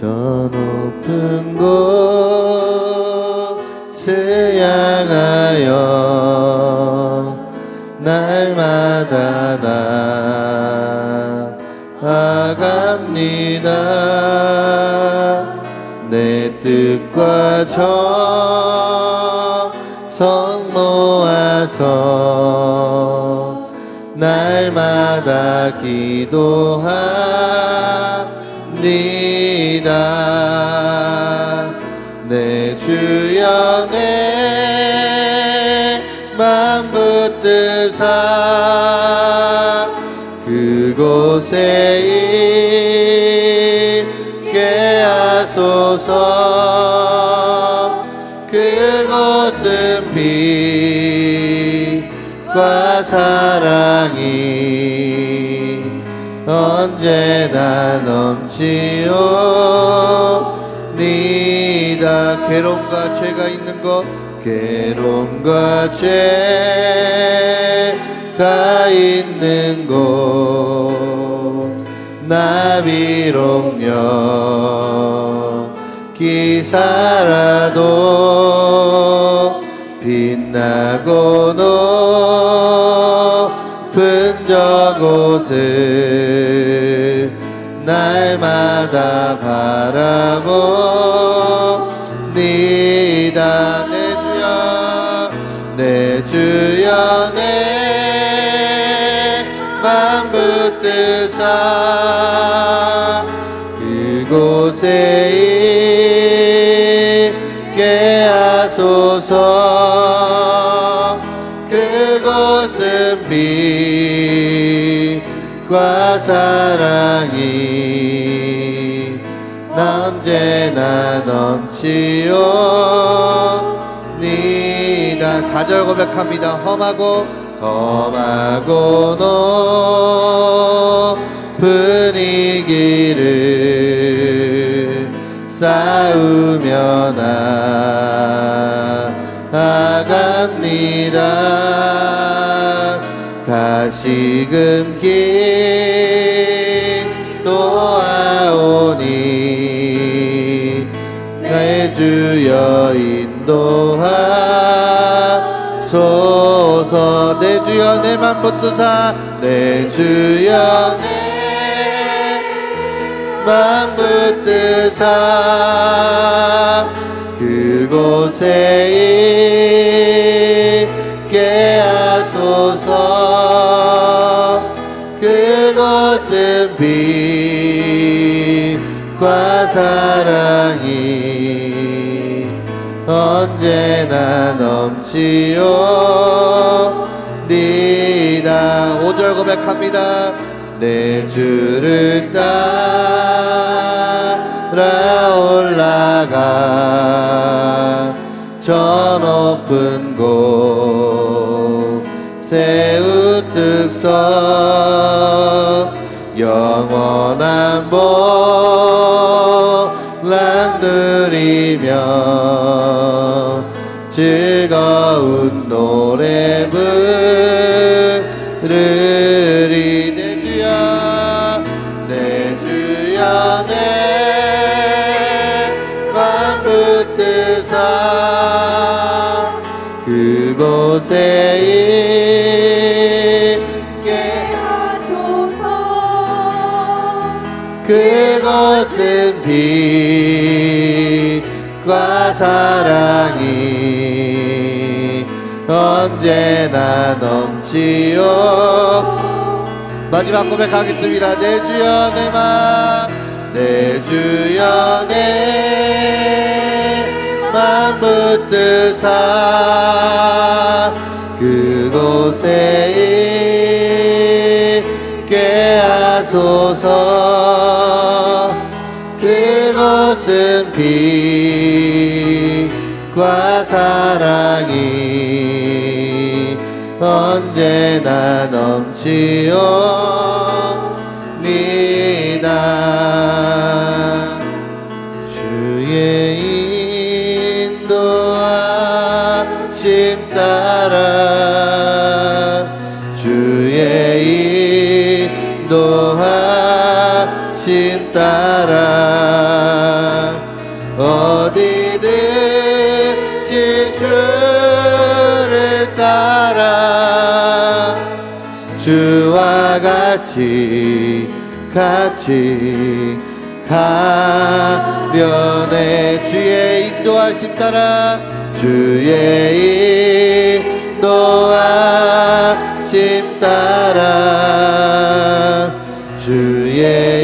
저 높은 곳을 향하여 날마다 나아갑니다. 내 뜻과 정성 모아서 날마다 기도합니다 주여 내맘 붙드사 그곳에 있게 하소서. 그곳은 빛과 사랑이 언제나 넘치오 괴로움과 죄가 있는 곳 괴로움과 죄가 있는 곳. 나 비롱여 기사라도 빛나고 높은 저곳을 날마다 바라 봅니다. 내 주여 내 주여 내맘 붙드사. 그곳에 있게 하소서. 그곳은 빛과 사랑이 언제나 넘치오니다 사절 고백합니다. 험하고 험하고 높은 이 길을 쌓으며 나아갑니다. 다시금 기 주여 인도하소서. 내 주여 내 맘 붙드사. 내 주여 내 맘 붙드사. 그곳에 있게 하소서. 그곳은 빛과 사랑이 언제나 넘치오니다 5절 고백합니다. 내 주를 따라 올라가 저 높은 곳에 우뚝 서 영원한 복락 누리며 즐거운 노래 부르리 내 주여 내 주여 내맘 붙드사 그곳에 있게 하소서. 그것은 빛과 사랑이 언제나 넘치오. 마지막 고백하겠습니다. 내 주여 내 맘 내 주여 내맘 붙드사. 그곳에 있게 하소서. 그곳은 빛과 사랑이 언제나 넘치옵니다. 주의 인도하심 따라 같이 같이 가면에 주의 인도하심 따라 주의 인도하심 따라 주의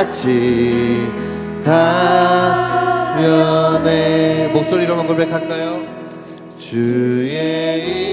같이 가면에 목소리로만 고백할까요? 주의